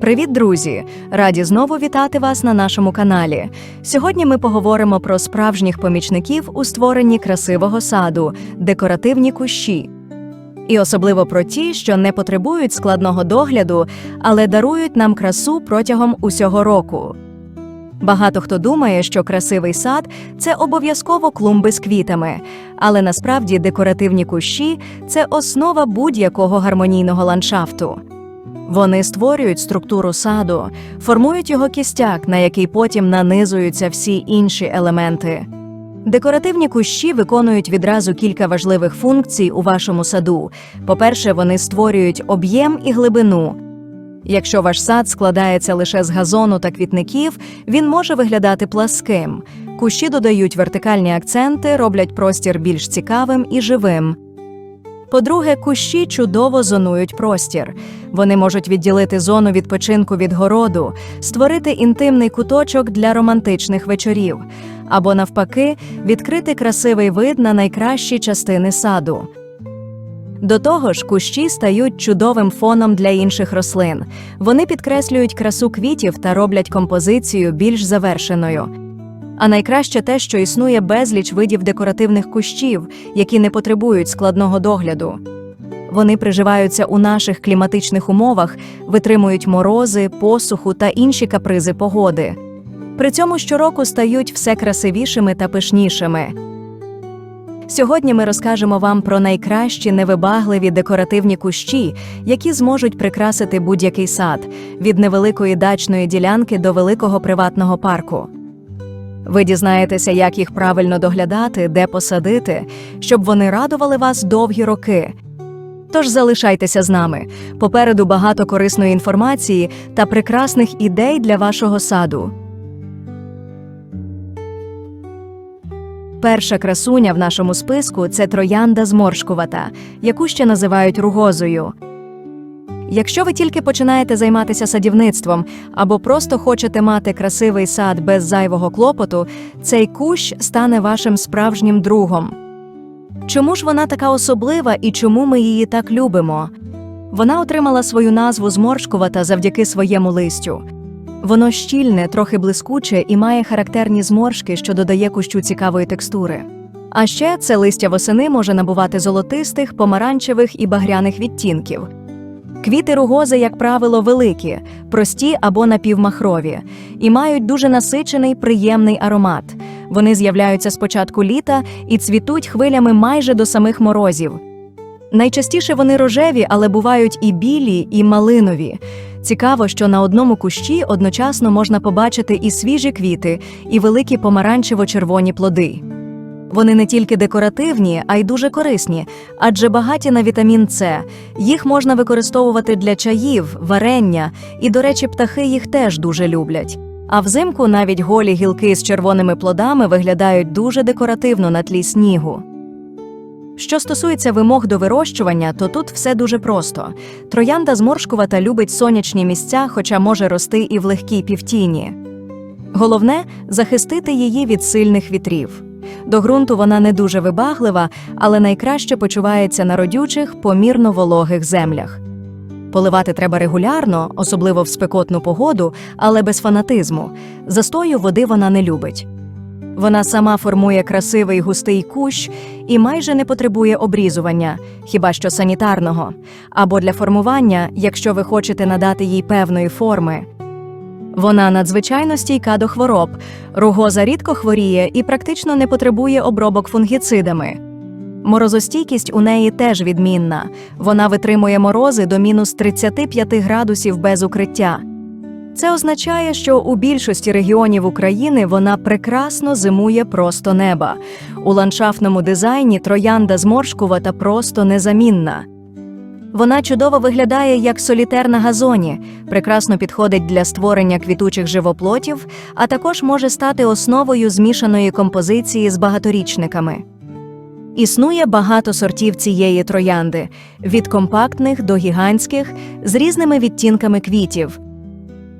Привіт, друзі! Раді знову вітати вас на нашому каналі. Сьогодні ми поговоримо про справжніх помічників у створенні красивого саду, декоративні кущі. І особливо про ті, що не потребують складного догляду, але дарують нам красу протягом усього року. Багато хто думає, що красивий сад це обов'язково клумби з квітами, але насправді декоративні кущі це основа будь-якого гармонійного ландшафту. Вони створюють структуру саду, формують його кістяк, на який потім нанизуються всі інші елементи. Декоративні кущі виконують відразу кілька важливих функцій у вашому саду. По-перше, вони створюють об'єм і глибину. Якщо ваш сад складається лише з газону та квітників, він може виглядати пласким. Кущі додають вертикальні акценти, роблять простір більш цікавим і живим. По-друге, кущі чудово зонують простір. Вони можуть відділити зону відпочинку від городу, створити інтимний куточок для романтичних вечорів, або, навпаки, відкрити красивий вид на найкращі частини саду. До того ж, кущі стають чудовим фоном для інших рослин. Вони підкреслюють красу квітів та роблять композицію більш завершеною. А найкраще те, що існує безліч видів декоративних кущів, які не потребують складного догляду. Вони приживаються у наших кліматичних умовах, витримують морози, посуху та інші капризи погоди. При цьому щороку стають все красивішими та пишнішими. Сьогодні ми розкажемо вам про найкращі невибагливі декоративні кущі, які зможуть прикрасити будь-який сад від невеликої дачної ділянки до великого приватного парку. Ви дізнаєтеся, як їх правильно доглядати, де посадити, щоб вони радували вас довгі роки. Тож залишайтеся з нами. Попереду багато корисної інформації та прекрасних ідей для вашого саду. Перша красуня в нашому списку це троянда зморшкувата, яку ще називають ругозою. Якщо ви тільки починаєте займатися садівництвом або просто хочете мати красивий сад без зайвого клопоту, цей кущ стане вашим справжнім другом. Чому ж вона така особлива і чому ми її так любимо? Вона отримала свою назву зморшкувата завдяки своєму листю. Воно щільне, трохи блискуче і має характерні зморшки, що додає кущу цікавої текстури. А ще це листя восени може набувати золотистих, помаранчевих і багряних відтінків. Квіти ругози, як правило, великі, прості або напівмахрові, і мають дуже насичений, приємний аромат. Вони з'являються з початку літа і цвітуть хвилями майже до самих морозів. Найчастіше вони рожеві, але бувають і білі, і малинові. Цікаво, що на одному кущі одночасно можна побачити і свіжі квіти, і великі помаранчево-червоні плоди. Вони не тільки декоративні, а й дуже корисні, адже багаті на вітамін С. Їх можна використовувати для чаїв, варення, і, до речі, птахи їх теж дуже люблять. А взимку навіть голі гілки з червоними плодами виглядають дуже декоративно на тлі снігу. Що стосується вимог до вирощування, то тут все дуже просто. Троянда зморшкувата любить сонячні місця, хоча може рости і в легкій півтіні. Головне захистити її від сильних вітрів. До ґрунту вона не дуже вибаглива, але найкраще почувається на родючих, помірно вологих землях. Поливати треба регулярно, особливо в спекотну погоду, але без фанатизму. Застою води вона не любить. Вона сама формує красивий густий кущ і майже не потребує обрізування, хіба що санітарного, або для формування, якщо ви хочете надати їй певної форми. Вона надзвичайно стійка до хвороб, ругоза рідко хворіє і практично не потребує обробок фунгіцидами. Морозостійкість у неї теж відмінна. Вона витримує морози до мінус 35 градусів без укриття. Це означає, що у більшості регіонів України вона прекрасно зимує просто неба. У ландшафтному дизайні троянда зморшкувата просто незамінна. Вона чудово виглядає як солітер на газоні, прекрасно підходить для створення квітучих живоплотів, а також може стати основою змішаної композиції з багаторічниками. Існує багато сортів цієї троянди від компактних до гігантських з різними відтінками квітів.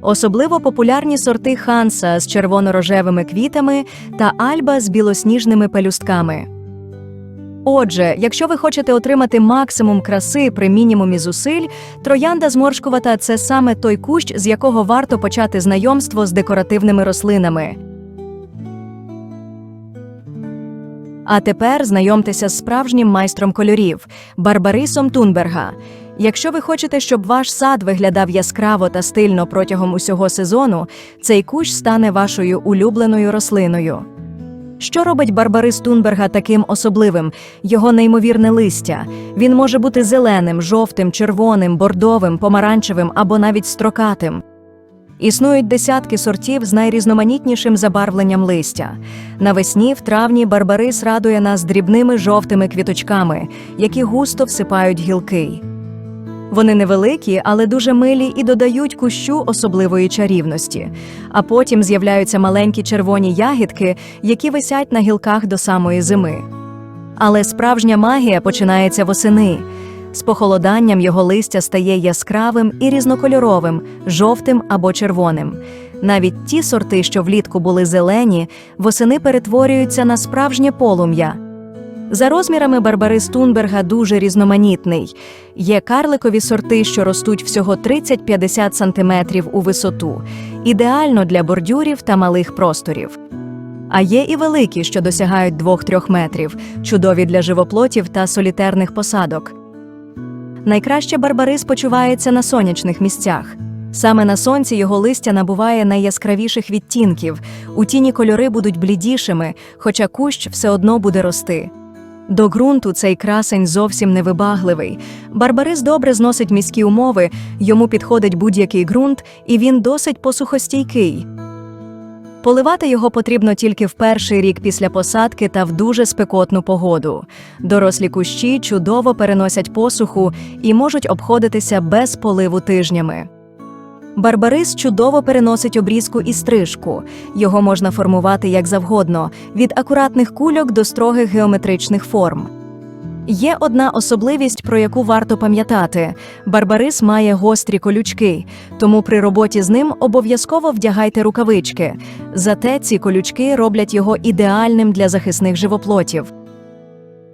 Особливо популярні сорти ханса з червоно-рожевими квітами та альба з білосніжними пелюстками. Отже, якщо ви хочете отримати максимум краси при мінімумі зусиль, троянда зморшкувата це саме той кущ, з якого варто почати знайомство з декоративними рослинами. А тепер знайомтеся з справжнім майстром кольорів Барбарисом Тунберга. Якщо ви хочете, щоб ваш сад виглядав яскраво та стильно протягом усього сезону, цей кущ стане вашою улюбленою рослиною. Що робить Барбарис Тунберга таким особливим? Його неймовірне листя. Він може бути зеленим, жовтим, червоним, бордовим, помаранчевим або навіть строкатим. Існують десятки сортів з найрізноманітнішим забарвленням листя. Навесні в травні барбарис радує нас дрібними жовтими квіточками, які густо всипають гілки. Вони невеликі, але дуже милі і додають кущу особливої чарівності. А потім з'являються маленькі червоні ягідки, які висять на гілках до самої зими. Але справжня магія починається восени. З похолоданням його листя стає яскравим і різнокольоровим, жовтим або червоним. Навіть ті сорти, що влітку були зелені, восени перетворюються на справжнє полум'я. За розмірами Барбарис Тунберга дуже різноманітний. Є карликові сорти, що ростуть всього 30-50 см у висоту, ідеально для бордюрів та малих просторів. А є і великі, що досягають 2-3 метрів, чудові для живоплотів та солітерних посадок. Найкраще барбарис почувається на сонячних місцях. Саме на сонці його листя набуває найяскравіших відтінків, у тіні кольори будуть блідішими, хоча кущ все одно буде рости. До ґрунту цей красень зовсім невибагливий. Барбарис добре зносить міські умови, йому підходить будь-який ґрунт, і він досить посухостійкий. Поливати його потрібно тільки в перший рік після посадки та в дуже спекотну погоду. Дорослі кущі чудово переносять посуху і можуть обходитися без поливу тижнями. Барбарис чудово переносить обрізку і стрижку. Його можна формувати як завгодно, від акуратних кульок до строгих геометричних форм. Є одна особливість, про яку варто пам'ятати: барбарис має гострі колючки, тому при роботі з ним обов'язково вдягайте рукавички. Зате ці колючки роблять його ідеальним для захисних живоплотів.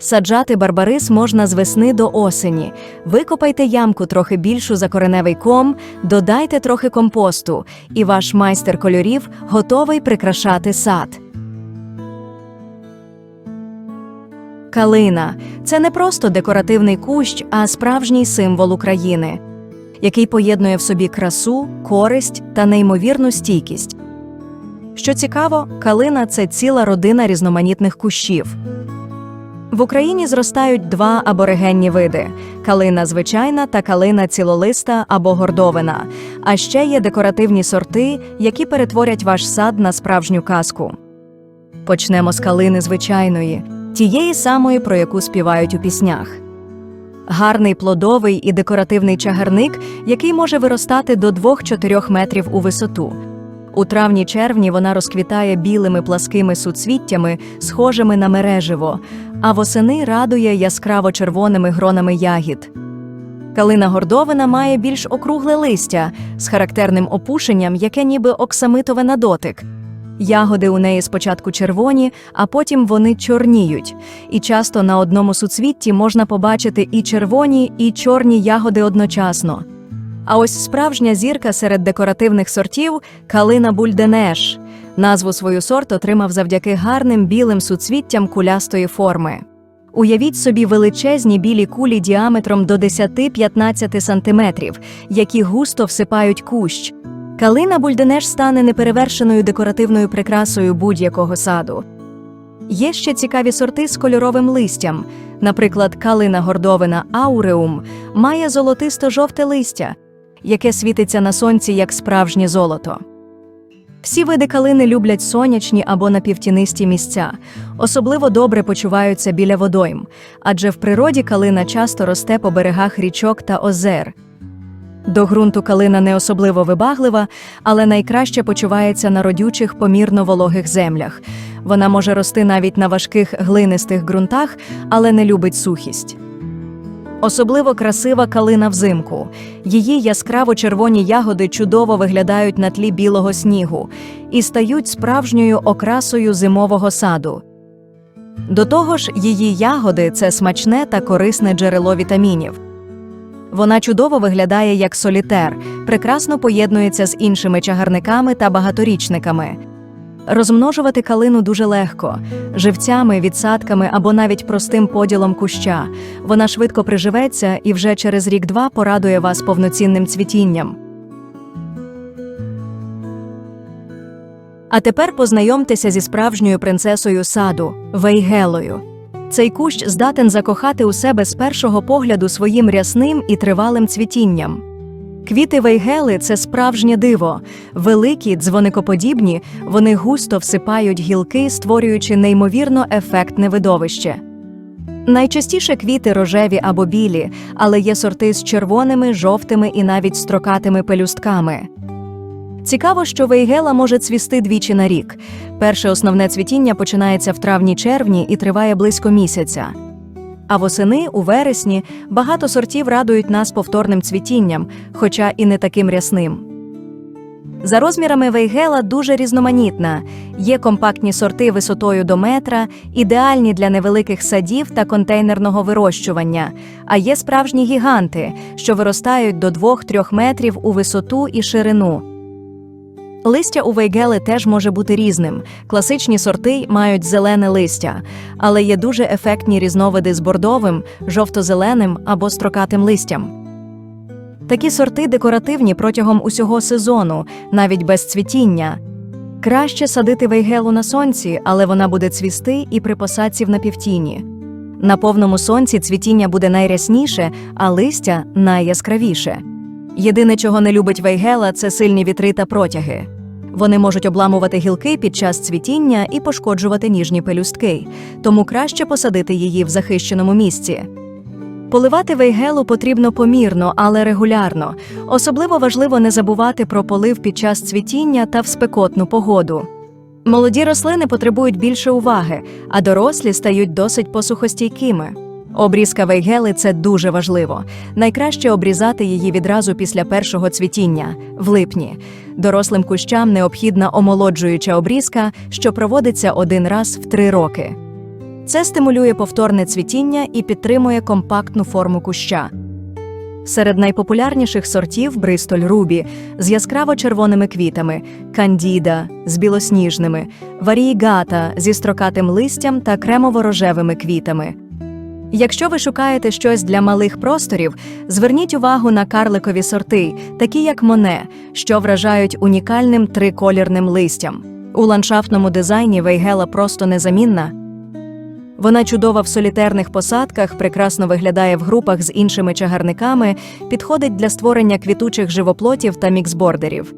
Саджати барбарис можна з весни до осені. Викопайте ямку трохи більшу за кореневий ком, додайте трохи компосту, і ваш майстер кольорів готовий прикрашати сад. Калина це не просто декоративний кущ, а справжній символ України, який поєднує в собі красу, користь та неймовірну стійкість. Що цікаво, калина це ціла родина різноманітних кущів. В Україні зростають два аборигенні види: калина звичайна та калина цілолиста або гордовина. А ще є декоративні сорти, які перетворять ваш сад на справжню казку. Почнемо з калини звичайної, тієї самої, про яку співають у піснях. Гарний плодовий і декоративний чагарник, який може виростати до 2-4 метрів у висоту. У травні-червні вона розквітає білими пласкими суцвіттями, схожими на мереживо, а восени радує яскраво червоними гронами ягід. Калина гордовина має більш округле листя з характерним опушенням, яке ніби оксамитове на дотик. Ягоди у неї спочатку червоні, а потім вони чорніють, і часто на одному суцвітті можна побачити і червоні, і чорні ягоди одночасно. А ось справжня зірка серед декоративних сортів калина бульденеш. Назву свою сорт отримав завдяки гарним білим суцвіттям кулястої форми. Уявіть собі величезні білі кулі діаметром до 10-15 сантиметрів, які густо всипають кущ. Калина бульденеш стане неперевершеною декоративною прикрасою будь-якого саду. Є ще цікаві сорти з кольоровим листям. Наприклад, калина гордовина ауреум має золотисто-жовте листя, яке світиться на сонці як справжнє золото. Всі види калини люблять сонячні або напівтінисті місця, особливо добре почуваються біля водойм, адже в природі калина часто росте по берегах річок та озер. До ґрунту калина не особливо вибаглива, але найкраще почувається на родючих помірно вологих землях. Вона може рости навіть на важких глинистих ґрунтах, але не любить сухість. Особливо красива калина взимку. Її яскраво червоні ягоди чудово виглядають на тлі білого снігу і стають справжньою окрасою зимового саду. До того ж, її ягоди це смачне та корисне джерело вітамінів. Вона чудово виглядає як солітер, прекрасно поєднується з іншими чагарниками та багаторічниками. Розмножувати калину дуже легко живцями, відсадками або навіть простим поділом куща. Вона швидко приживеться і вже через рік-два порадує вас повноцінним цвітінням. А тепер познайомтеся зі справжньою принцесою саду Вейгелою. Цей кущ здатен закохати у себе з першого погляду своїм рясним і тривалим цвітінням. Квіти вейгели це справжнє диво. Великі, дзвоникоподібні, вони густо всипають гілки, створюючи неймовірно ефектне видовище. Найчастіше квіти рожеві або білі, але є сорти з червоними, жовтими і навіть строкатими пелюстками. Цікаво, що вейгела може цвісти двічі на рік. Перше основне цвітіння починається в травні-червні і триває близько місяця. А восени, у вересні, багато сортів радують нас повторним цвітінням, хоча і не таким рясним. За розмірами вейгела дуже різноманітна. Є компактні сорти висотою до метра, ідеальні для невеликих садів та контейнерного вирощування, а є справжні гіганти, що виростають до 2-3 метрів у висоту і ширину. Листя у вейгели теж може бути різним. Класичні сорти мають зелене листя, але є дуже ефектні різновиди з бордовим, жовто-зеленим або строкатим листям. Такі сорти декоративні протягом усього сезону, навіть без цвітіння. Краще садити вейгелу на сонці, але вона буде цвісти і при посадці в напівтіні. На повному сонці цвітіння буде найрясніше, а листя найяскравіше. Єдине, чого не любить вейгела, це сильні вітри та протяги. Вони можуть обламувати гілки під час цвітіння і пошкоджувати ніжні пелюстки, тому краще посадити її в захищеному місці. Поливати вейгелу потрібно помірно, але регулярно. Особливо важливо не забувати про полив під час цвітіння та в спекотну погоду. Молоді рослини потребують більше уваги, а дорослі стають досить посухостійкими. Обрізка вейгели це дуже важливо. Найкраще обрізати її відразу після першого цвітіння в липні. Дорослим кущам необхідна омолоджуюча обрізка, що проводиться один раз в три роки. Це стимулює повторне цвітіння і підтримує компактну форму куща. Серед найпопулярніших сортів Бристоль Рубі з яскраво червоними квітами, кандіда з білосніжними, варієгата зі строкатим листям та кремово-рожевими квітами. Якщо ви шукаєте щось для малих просторів, зверніть увагу на карликові сорти, такі як Моне, що вражають унікальним триколірним листям. У ландшафтному дизайні Вейгела просто незамінна. Вона чудова в солітерних посадках, прекрасно виглядає в групах з іншими чагарниками, підходить для створення квітучих живоплотів та міксбордерів.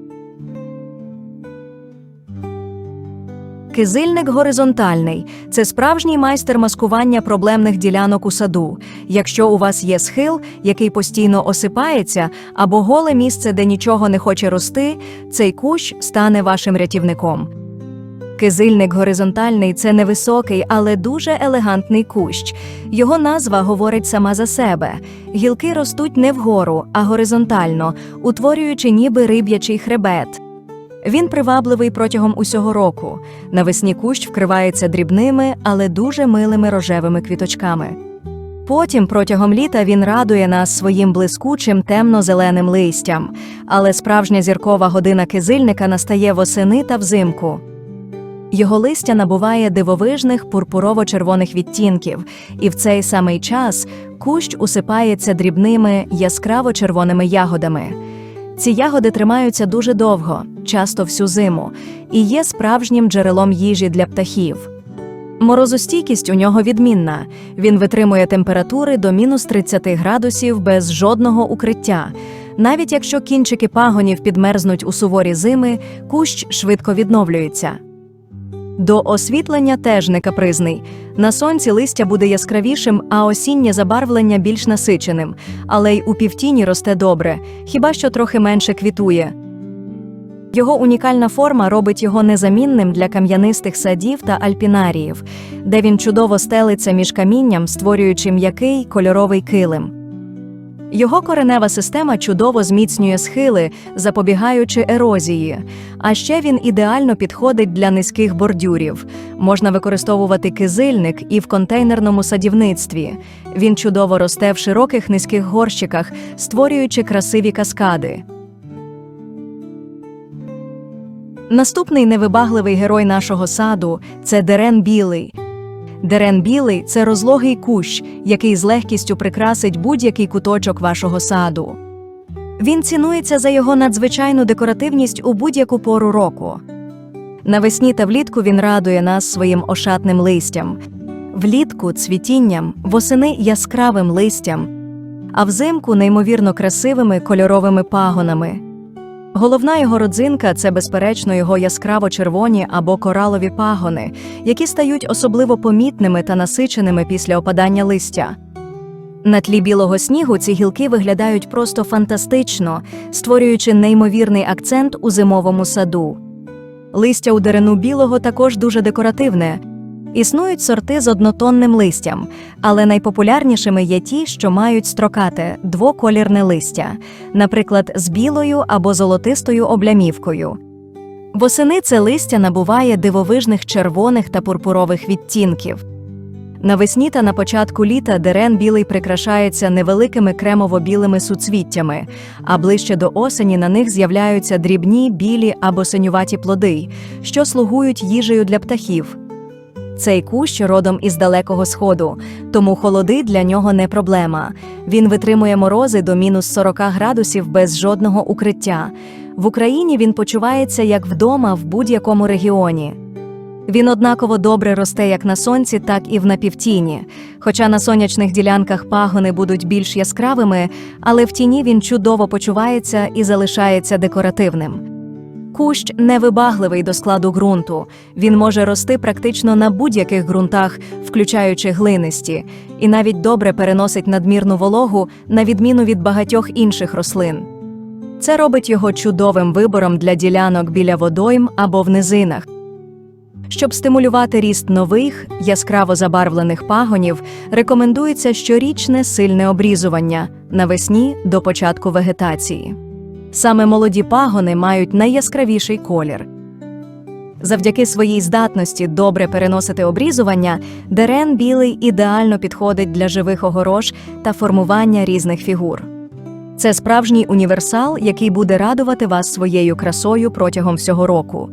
Кизильник горизонтальний це справжній майстер маскування проблемних ділянок у саду. Якщо у вас є схил, який постійно осипається, або голе місце, де нічого не хоче рости, цей кущ стане вашим рятівником. Кизильник горизонтальний це невисокий, але дуже елегантний кущ. Його назва говорить сама за себе. Гілки ростуть не вгору, а горизонтально, утворюючи ніби риб'ячий хребет. Він привабливий протягом усього року. Навесні кущ вкривається дрібними, але дуже милими рожевими квіточками. Потім протягом літа він радує нас своїм блискучим темно-зеленим листям, але справжня зіркова година кизильника настає восени та взимку. Його листя набуває дивовижних пурпурово-червоних відтінків, і в цей самий час кущ усипається дрібними яскраво-червоними ягодами. Ці ягоди тримаються дуже довго, часто всю зиму, і є справжнім джерелом їжі для птахів. Морозостійкість у нього відмінна. Він витримує температури до мінус 30 градусів без жодного укриття. Навіть якщо кінчики пагонів підмерзнуть у суворі зими, кущ швидко відновлюється. До освітлення теж не капризний. На сонці листя буде яскравішим, а осіннє забарвлення більш насиченим, але й у півтіні росте добре, хіба що трохи менше квітує. Його унікальна форма робить його незамінним для кам'янистих садів та альпінаріїв, де він чудово стелиться між камінням, створюючи м'який кольоровий килим. Його коренева система чудово зміцнює схили, запобігаючи ерозії. А ще він ідеально підходить для низьких бордюрів. Можна використовувати кизильник і в контейнерному садівництві. Він чудово росте в широких низьких горщиках, створюючи красиві каскади. Наступний невибагливий герой нашого саду це дерен білий. Дерен білий це розлогий кущ, який з легкістю прикрасить будь-який куточок вашого саду. Він цінується за його надзвичайну декоративність у будь-яку пору року. Навесні та влітку він радує нас своїм ошатним листям, влітку цвітінням, восени яскравим листям, а взимку неймовірно красивими кольоровими пагонами. Головна його родзинка це, безперечно, його яскраво червоні або коралові пагони, які стають особливо помітними та насиченими після опадання листя. На тлі білого снігу ці гілки виглядають просто фантастично, створюючи неймовірний акцент у зимовому саду. Листя у деревину білого також дуже декоративне. Існують сорти з однотонним листям, але найпопулярнішими є ті, що мають строкате двоколірне листя, наприклад, з білою або золотистою облямівкою. Восени це листя набуває дивовижних червоних та пурпурових відтінків. Навесні та на початку літа дерен білий прикрашається невеликими кремово-білими суцвіттями, а ближче до осені на них з'являються дрібні білі або синюваті плоди, що слугують їжею для птахів. Цей кущ родом із далекого сходу, тому холоди для нього не проблема. Він витримує морози до мінус 40 градусів без жодного укриття. В Україні він почувається як вдома в будь-якому регіоні. Він однаково добре росте як на сонці, так і в напівтіні. Хоча на сонячних ділянках пагони будуть більш яскравими, але в тіні він чудово почувається і залишається декоративним. Кущ невибагливий до складу ґрунту. Він може рости практично на будь-яких ґрунтах, включаючи глинисті, і навіть добре переносить надмірну вологу на відміну від багатьох інших рослин. Це робить його чудовим вибором для ділянок біля водойм або в низинах. Щоб стимулювати ріст нових, яскраво забарвлених пагонів, рекомендується щорічне сильне обрізування навесні до початку вегетації. Саме молоді пагони мають найяскравіший колір. Завдяки своїй здатності добре переносити обрізування, дерен білий ідеально підходить для живих огорож та формування різних фігур. Це справжній універсал, який буде радувати вас своєю красою протягом всього року.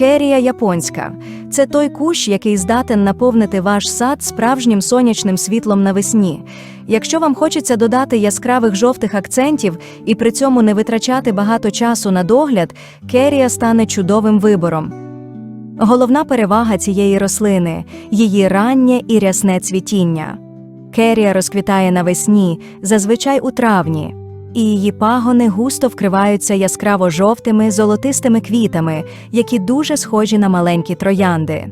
Керія японська це той кущ, який здатен наповнити ваш сад справжнім сонячним світлом навесні. Якщо вам хочеться додати яскравих жовтих акцентів і при цьому не витрачати багато часу на догляд, керія стане чудовим вибором. Головна перевага цієї рослини її раннє і рясне цвітіння. Керія розквітає навесні, зазвичай у травні і її пагони густо вкриваються яскраво жовтими золотистими квітами, які дуже схожі на маленькі троянди.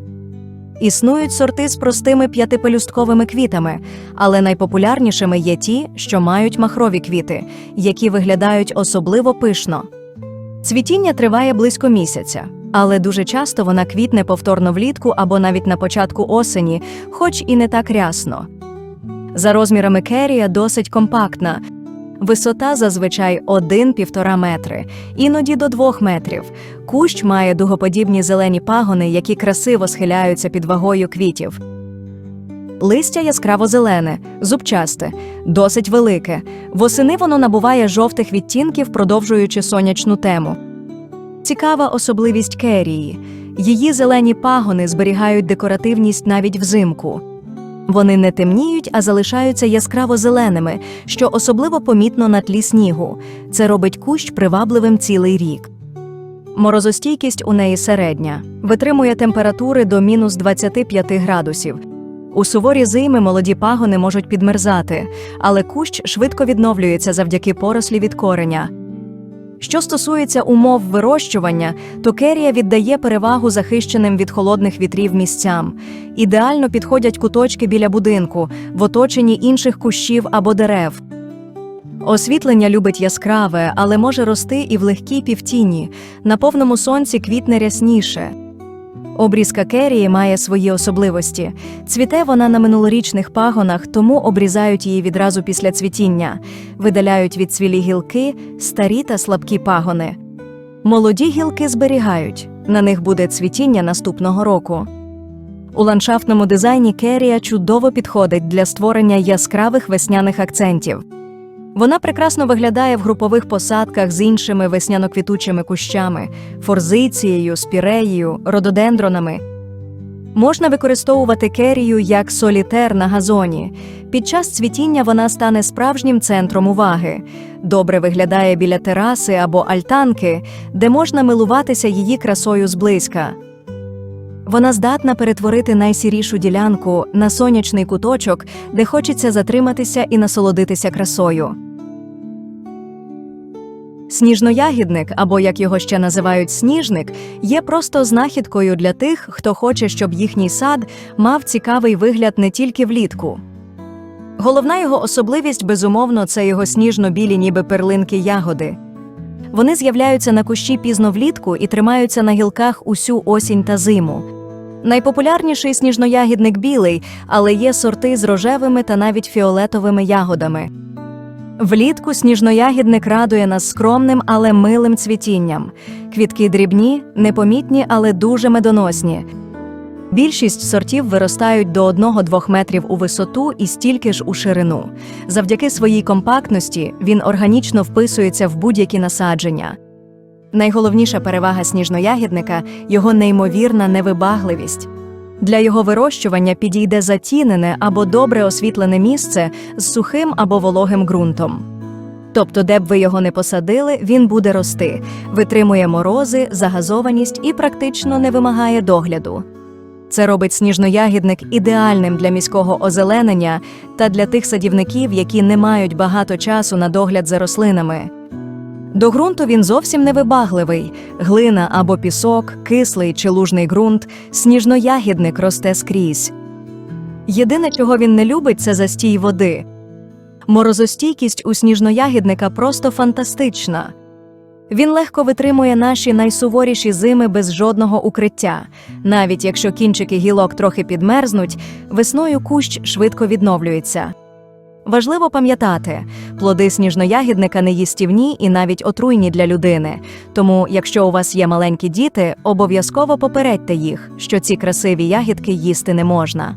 Існують сорти з простими п'ятипелюстковими квітами, але найпопулярнішими є ті, що мають махрові квіти, які виглядають особливо пишно. Цвітіння триває близько місяця, але дуже часто вона квітне повторно влітку або навіть на початку осені, хоч і не так рясно. За розмірами керія досить компактна. Висота зазвичай 1-1,5 метри, іноді до 2 метрів. Кущ має дугоподібні зелені пагони, які красиво схиляються під вагою квітів. Листя яскраво зелене, зубчасте, досить велике. Восени воно набуває жовтих відтінків, продовжуючи сонячну тему. Цікава особливість керії. Її зелені пагони зберігають декоративність навіть взимку. Вони не темніють, а залишаються яскраво зеленими, що особливо помітно на тлі снігу. Це робить кущ привабливим цілий рік. Морозостійкість у неї середня, витримує температури до мінус 25 градусів. У суворі зими молоді пагони можуть підмерзати, але кущ швидко відновлюється завдяки порослі від кореня. Що стосується умов вирощування, то керія віддає перевагу захищеним від холодних вітрів місцям. Ідеально підходять куточки біля будинку, в оточенні інших кущів або дерев. Освітлення любить яскраве, але може рости і в легкій півтіні. На повному сонці квітне рясніше. Обрізка керії має свої особливості. Цвіте вона на минулорічних пагонах, тому обрізають її відразу після цвітіння, видаляють від цвілі гілки, старі та слабкі пагони. Молоді гілки зберігають, на них буде цвітіння наступного року. У ландшафтному дизайні керія чудово підходить для створення яскравих весняних акцентів. Вона прекрасно виглядає в групових посадках з іншими весняно-квітучими кущами, форзицією, спіреєю, рододендронами. Можна використовувати керію як солітер на газоні. Під час цвітіння вона стане справжнім центром уваги. Добре виглядає біля тераси або альтанки, де можна милуватися її красою зблизька. Вона здатна перетворити найсірішу ділянку на сонячний куточок, де хочеться затриматися і насолодитися красою. Сніжноягідник, або як його ще називають сніжник, є просто знахідкою для тих, хто хоче, щоб їхній сад мав цікавий вигляд не тільки влітку. Головна його особливість, безумовно, це його сніжно-білі, ніби перлинки ягоди. Вони з'являються на кущі пізно влітку і тримаються на гілках усю осінь та зиму. Найпопулярніший сніжноягідник білий, але є сорти з рожевими та навіть фіолетовими ягодами. Влітку сніжноягідник радує нас скромним, але милим цвітінням. Квітки дрібні, непомітні, але дуже медоносні. Більшість сортів виростають до 1-2 метрів у висоту і стільки ж у ширину. Завдяки своїй компактності він органічно вписується в будь-які насадження. Найголовніша перевага сніжноягідника його неймовірна невибагливість. Для його вирощування підійде затінене або добре освітлене місце з сухим або вологим ґрунтом. Тобто, де б ви його не посадили, він буде рости, витримує морози, загазованість і практично не вимагає догляду. Це робить сніжноягідник ідеальним для міського озеленення та для тих садівників, які не мають багато часу на догляд за рослинами. До ґрунту він зовсім невибагливий. Глина або пісок, кислий чи лужний ґрунт, сніжноягідник росте скрізь. Єдине, чого він не любить, це застій води. Морозостійкість у сніжноягідника просто фантастична. Він легко витримує наші найсуворіші зими без жодного укриття. Навіть якщо кінчики гілок трохи підмерзнуть, весною кущ швидко відновлюється. Важливо пам'ятати, плоди сніжноягідника не їстівні і навіть отруйні для людини. Тому, якщо у вас є маленькі діти, обов'язково попередьте їх, що ці красиві ягідки їсти не можна.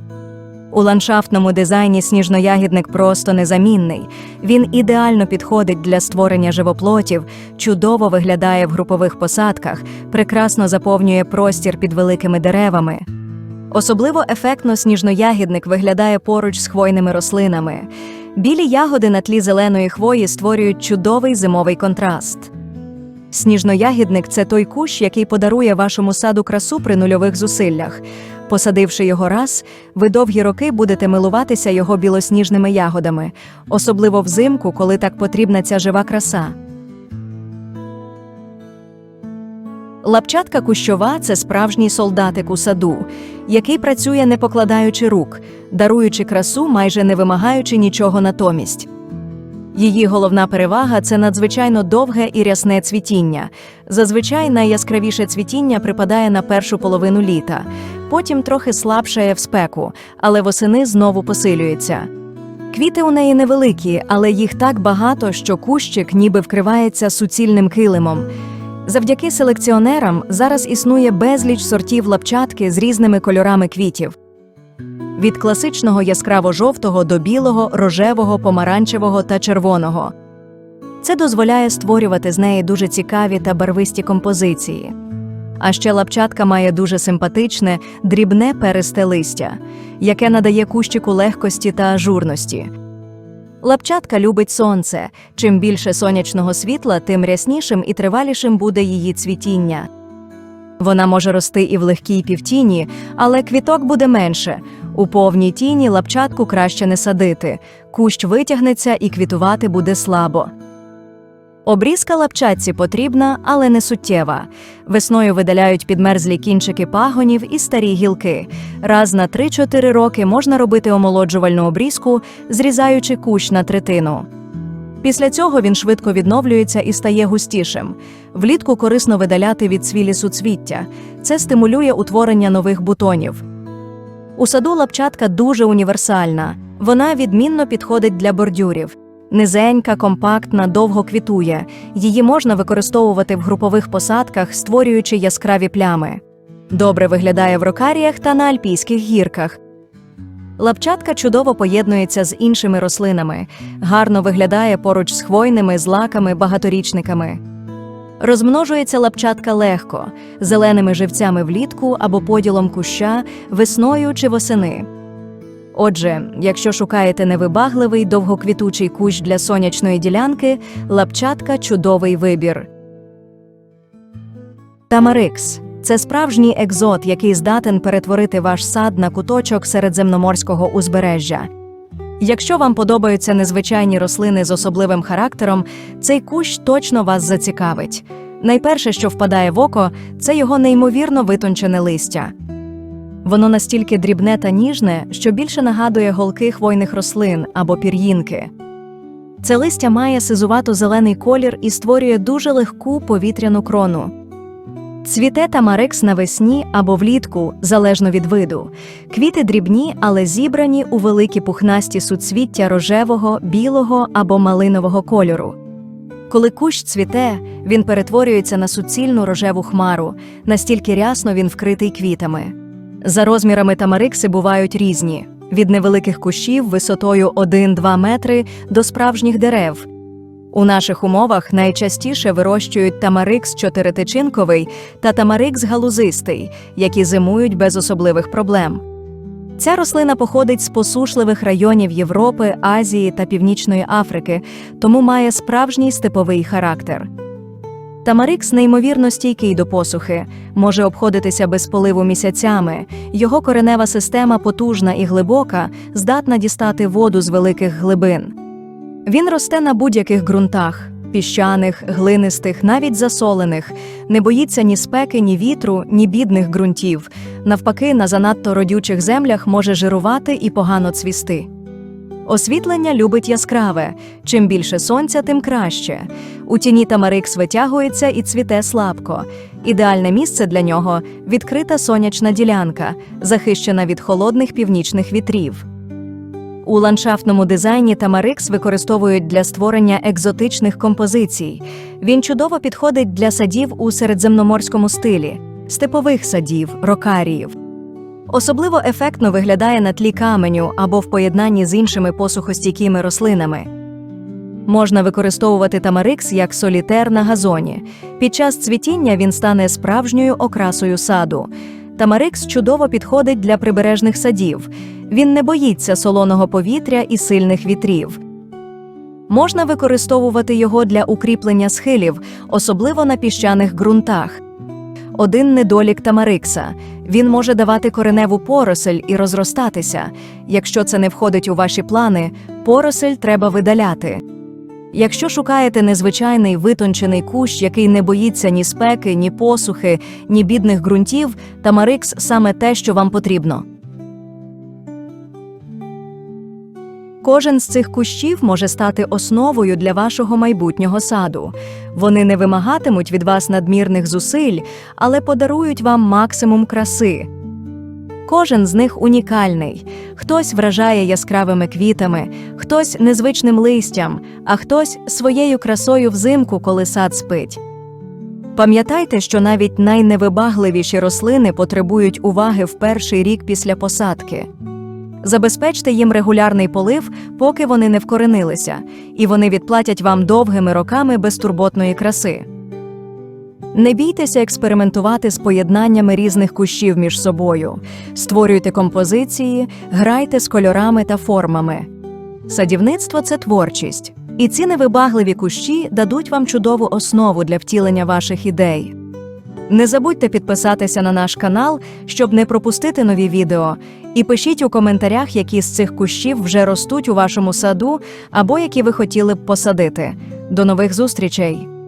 У ландшафтному дизайні сніжноягідник просто незамінний. Він ідеально підходить для створення живоплотів, чудово виглядає в групових посадках, прекрасно заповнює простір під великими деревами. Особливо ефектно сніжноягідник виглядає поруч з хвойними рослинами. Білі ягоди на тлі зеленої хвої створюють чудовий зимовий контраст. Сніжноягідник це той кущ, який подарує вашому саду красу при нульових зусиллях. Посадивши його раз, ви довгі роки будете милуватися його білосніжними ягодами, особливо взимку, коли так потрібна ця жива краса. Лапчатка кущова це справжній солдатик у саду, який працює не покладаючи рук, даруючи красу, майже не вимагаючи нічого натомість. Її головна перевага це надзвичайно довге і рясне цвітіння. Зазвичай найяскравіше цвітіння припадає на першу половину літа, потім трохи слабшає в спеку, але восени знову посилюється. Квіти у неї невеликі, але їх так багато, що кущик ніби вкривається суцільним килимом. Завдяки селекціонерам зараз існує безліч сортів лапчатки з різними кольорами квітів. Від класичного яскраво-жовтого до білого, рожевого, помаранчевого та червоного. Це дозволяє створювати з неї дуже цікаві та барвисті композиції. А ще лапчатка має дуже симпатичне, дрібне перисте листя, яке надає кущику легкості та ажурності. Лапчатка любить сонце. Чим більше сонячного світла, тим ряснішим і тривалішим буде її цвітіння. Вона може рости і в легкій півтіні, але квіток буде менше. У повній тіні лапчатку краще не садити. Кущ витягнеться і квітувати буде слабо. Обрізка лапчатці потрібна, але не суттєва. Весною видаляють підмерзлі кінчики пагонів і старі гілки. Раз на 3-4 роки можна робити омолоджувальну обрізку, зрізаючи кущ на третину. Після цього він швидко відновлюється і стає густішим. Влітку корисно видаляти від цвілі суцвіття. Це стимулює утворення нових бутонів. У саду лапчатка дуже універсальна. Вона відмінно підходить для бордюрів. Низенька, компактна, довго квітує. Її можна використовувати в групових посадках, створюючи яскраві плями. Добре виглядає в рокаріях та на альпійських гірках. Лапчатка чудово поєднується з іншими рослинами, гарно виглядає поруч з хвойними, злаками, багаторічниками. Розмножується лапчатка легко, зеленими живцями влітку або поділом куща, весною чи восени. Отже, якщо шукаєте невибагливий довгоквітучий кущ для сонячної ділянки, лапчатка чудовий вибір. Тамарикс це справжній екзот, який здатен перетворити ваш сад на куточок середземноморського узбережжя. Якщо вам подобаються незвичайні рослини з особливим характером, цей кущ точно вас зацікавить. Найперше, що впадає в око, це його неймовірно витончене листя. Воно настільки дрібне та ніжне, що більше нагадує голки хвойних рослин або пір'їнки. Це листя має сизувато-зелений колір і створює дуже легку повітряну крону. Цвіте тамарикс навесні або влітку, залежно від виду. Квіти дрібні, але зібрані у великі пухнасті суцвіття рожевого, білого або малинового кольору. Коли кущ цвіте, він перетворюється на суцільну рожеву хмару, настільки рясно він вкритий квітами. За розмірами тамарикси бувають різні: від невеликих кущів висотою 1-2 метри до справжніх дерев. У наших умовах найчастіше вирощують тамарикс чотиритичинковий та тамарикс галузистий, які зимують без особливих проблем. Ця рослина походить з посушливих районів Європи, Азії та Північної Африки, тому має справжній степовий характер. Тамарикс неймовірно стійкий до посухи, може обходитися без поливу місяцями. Його коренева система потужна і глибока, здатна дістати воду з великих глибин. Він росте на будь-яких ґрунтах піщаних, глинистих, навіть засолених, не боїться ні спеки, ні вітру, ні бідних ґрунтів. Навпаки, на занадто родючих землях може жирувати і погано цвісти. Освітлення любить яскраве. Чим більше сонця, тим краще. У тіні тамарикс витягується і цвіте слабко. Ідеальне місце для нього відкрита сонячна ділянка, захищена від холодних північних вітрів. У ландшафтному дизайні тамарикс використовують для створення екзотичних композицій. Він чудово підходить для садів у середземноморському стилі, степових садів, рокаріїв. Особливо ефектно виглядає на тлі каменю або в поєднанні з іншими посухостійкими рослинами. Можна використовувати тамарикс як солітер на газоні. Під час цвітіння він стане справжньою окрасою саду. Тамарикс чудово підходить для прибережних садів. Він не боїться солоного повітря і сильних вітрів. Можна використовувати його для укріплення схилів, особливо на піщаних ґрунтах. Один недолік тамарикса він може давати кореневу поросель і розростатися. Якщо це не входить у ваші плани, поросель треба видаляти. Якщо шукаєте незвичайний витончений кущ, який не боїться ні спеки, ні посухи, ні бідних ґрунтів, тамарикс саме те, що вам потрібно. Кожен з цих кущів може стати основою для вашого майбутнього саду. Вони не вимагатимуть від вас надмірних зусиль, але подарують вам максимум краси. Кожен з них унікальний. Хтось вражає яскравими квітами, хтось незвичним листям, а хтось своєю красою взимку, коли сад спить. Пам'ятайте, що навіть найневибагливіші рослини потребують уваги в перший рік після посадки. Забезпечте їм регулярний полив, поки вони не вкоренилися, і вони відплатять вам довгими роками безтурботної краси. Не бійтеся експериментувати з поєднаннями різних кущів між собою, створюйте композиції, грайте з кольорами та формами. Садівництво це творчість, і ці невибагливі кущі дадуть вам чудову основу для втілення ваших ідей. Не забудьте підписатися на наш канал, щоб не пропустити нові відео, і пишіть у коментарях, які з цих кущів вже ростуть у вашому саду або які ви хотіли б посадити. До нових зустрічей!